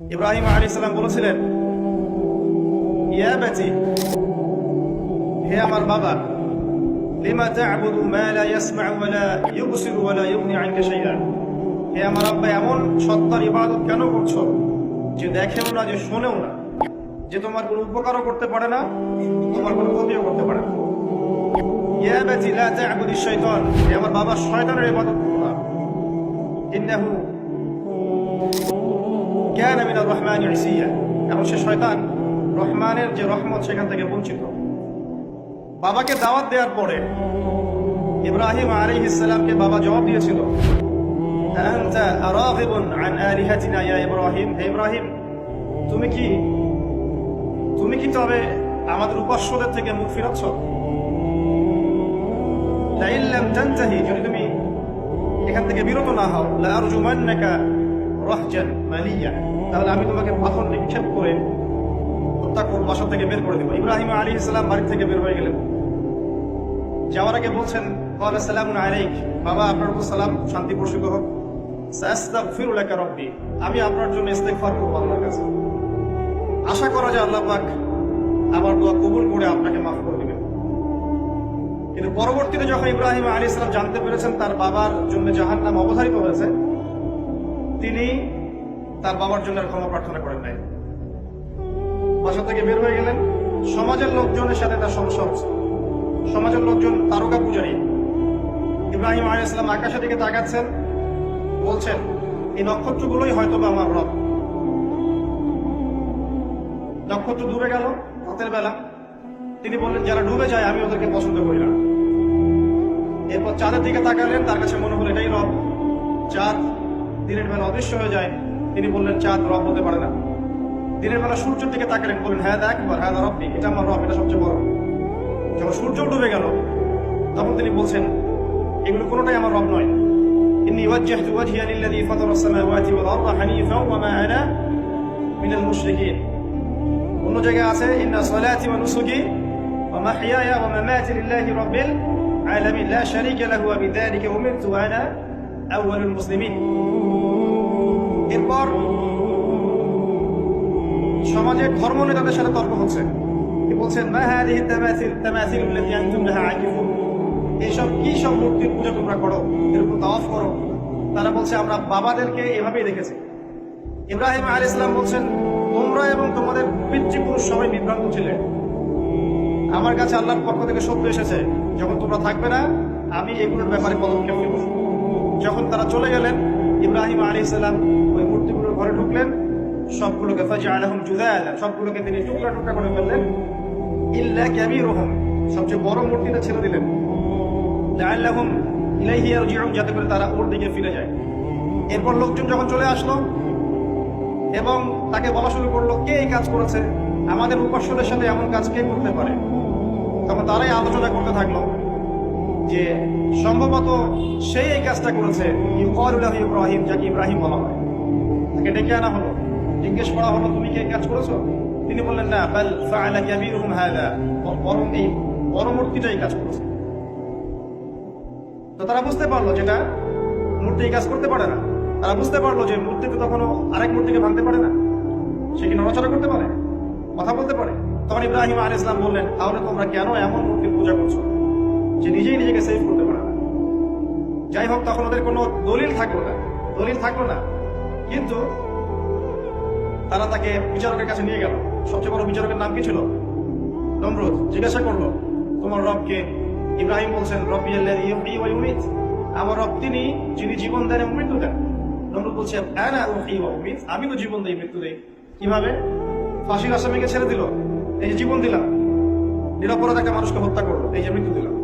ইব্রাহিম আলী সাল্লাম বলেছিলেন, ইয়া হে আমার বাবা লা হে আমার আব্বা, এমন ইবাদত কেন করছ যে দেখেও না, যে শোনেও না, যে তোমার কোনো উপকারও করতে পারে না, তোমার কোনো করতে পারে না? ইয়া লা আমার বাবা, শয়তানের ইবাদত করো কানা মিনার রহমানি ইসিয়া সে শয়তান রহমানের যে রহমত সেখান থেকে বঞ্চিত। বাবাকে দাওয়াত দেওয়ার পরে ইব্রাহিম আলাইহিস সালামকে বাবা জবাব দিয়েছিল ইব্রাহিম। তুমি কি তুমি কি তবে আমাদের থেকে যদি তুমি এখান থেকে বিরত না হও রাহজান মালিয়া। তাহলে আমি তোমাকে পাথর নিক্ষেপ করে হত্যা করব বাসা থেকে বের করে দেবো। ইব্রাহিম আলী ইসলাম বাড়ি থেকে বের হয়ে গেলেন। যাওয়ার আগে বলছেন আলাইক। বাবা, আপনার উপর সালাম, শান্তি হোক। রাব্বি। আমি আপনার জন্য ইস্তেগফার করব আল্লাহর কাছে। আশা করা যায় আল্লাহ পাক আমার দোয়া কবুল করে আপনাকে মাফ করে দিবেন। কিন্তু পরবর্তীতে যখন ইব্রাহিম আলী ইসলাম জানতে পেরেছেন, তার বাবার জন্য জাহান নাম অবধারিত হয়েছে তিনি তার বাবার জন্য আর ক্ষমা প্রার্থনা করেন নাই। বাসা থেকে বের হয়ে গেলেন। সমাজের লোকজনের সাথে তার সমস্যা হচ্ছে। সমাজের লোকজন তারকা পূজারী। ইব্রাহিম আলী ইসলাম আকাশের দিকে তাকাচ্ছেন। বলছেন, এই নক্ষত্রগুলোই হয়তো বা আমার রব। নক্ষত্র ডুবে গেল, রাতের বেলা। তিনি বললেন, যারা ডুবে যায়, আমি ওদেরকে পছন্দ করি না। এরপর চাঁদের দিকে তাকালেন, তার কাছে মনে হলো এটাই রব চাঁদ দিনের বেলা অদৃশ্য হয়ে যায়। তিনি বললেন, চাঁদ রব হতে পারে না। দিনের বেলা সূর্যের দিকে তাকালেন, বললেন হ্যাঁ দেখ একবার হ্যাঁ রব্বি এটা আমার রব, এটা সবচেয়ে বড়। যখন সূর্য ডুবে গেল, তখন তিনি বলছেন, এগুলো কোনোটাই আমার রব নয়। ইন্নি ওয়াজ্জাহতু ওয়াজহিয়া লিল্লাযী ফাতারা আস-সামাওয়াতি ওয়াল আরদা হানিফাও ওয়া মা আনা মিনাল মুশরিকিন। অন্য জায়গায় আছে, ইন্না সলাতি ওয়া নুসুকি ওয়া মাহইয়ায়া ওয়া মামাতি লিল্লাহি রাব্বিল আলামিন, লা শারীকা লাহু ওয়া বিযালিকা উমিরতু ওয়া আনা আউয়ালুল মুসলিমিন এরপর সমাজের ধর্ম নেতাদের সাথে তর্ক হচ্ছে। বলছেন, মা হাদিহি তামাসিল তামাসিল আল্লাতী আনতুম লাহা আকিফুন। এইসব কি সব মূর্তির পূজা তোমরা করো? এরকম তাওয়াফ করো? তারা বলছে, আমরা বাবাদেরকে এভাবেই দেখেছি। ইব্রাহিম আলী ইসলাম বলছেন, তোমরা এবং তোমাদের পিতৃপুরুষ সবাই বিভ্রান্ত ছিলে। আমার কাছে আল্লাহর পক্ষ থেকে সত্য এসেছে। যখন তোমরা থাকবে না, আমি এগুলোর ব্যাপারে পদক্ষেপ নেব। যখন তারা চলে গেলেন, ইব্রাহিম আলী ইসলাম ওই মূর্তিগুলোর ঘরে ঢুকলেন। সবগুলোকে ফাজা আলহম জুদা আলম সবগুলোকে তিনি টুকরা টুকরা করে ফেললেন। ইল্লা ক্যাবি রহম সবচেয়ে বড় মূর্তিটা ছেড়ে দিলেন। লাআল্লাহুম ইলাইহি ইয়ারজিউন, যাতে করে তারা ওর দিকে ফিরে যায়। এরপর লোকজন যখন চলে আসলো এবং তাকে বলা শুরু করল, কে এই কাজ করেছে? আমাদের উপাস্যদের সাথে এমন কাজ কে করতে পারে? তখন তারাই আলোচনা করতে থাকল। যে সম্ভবত সেই এই কাজটা করেছে ইউকালুল্লাহ ইব্রাহিম, যাকে ইব্রাহিম বলা হয়। তাকে ডেকে আনা হলো। জিজ্ঞেস করা হলো, তুমি কি এই কাজ করেছ? তিনি বললেন, না, বাল এই কাজ করেছে। তো তারা বুঝতে পারল যেটা মূর্তি এই কাজ করতে পারে না। তারা বুঝতে পারল যে মূর্তিতে তখনও আরেক মূর্তিকে ভাঙতে পারে না। সে কি নড়াচড়া করতে পারে? কথা বলতে পারে। তখন ইব্রাহিম আল ইসলাম বললেন, তাহলে তোমরা কেন এমন মূর্তি পূজা করছ? যে নিজেই নিজেকে সেভ করতে পারে না। যাই হোক, তখন ওদের কোনো দলিল থাকল না। দলিল থাকল না। কিন্তু তারা তাকে বিচারকের কাছে নিয়ে গেল। সবচেয়ে বড় বিচারকের নাম কি ছিল? নমরুদ। জিজ্ঞাসা করল, তোমার রবকে ইব্রাহিম বলছেন ওয়া ইউমীত। আমার রব তিনি, যিনি জীবন দেন এবং মৃত্যু দেন। নমরুদ বলছে আমি তো জীবন দেই, মৃত্যু দেই। কীভাবে? ফাঁসির আসামিকে ছেড়ে দিল। এই যে জীবন দিলাম। নিরপরাধ একটা মানুষকে হত্যা করল। এই যে মৃত্যু দিলাম।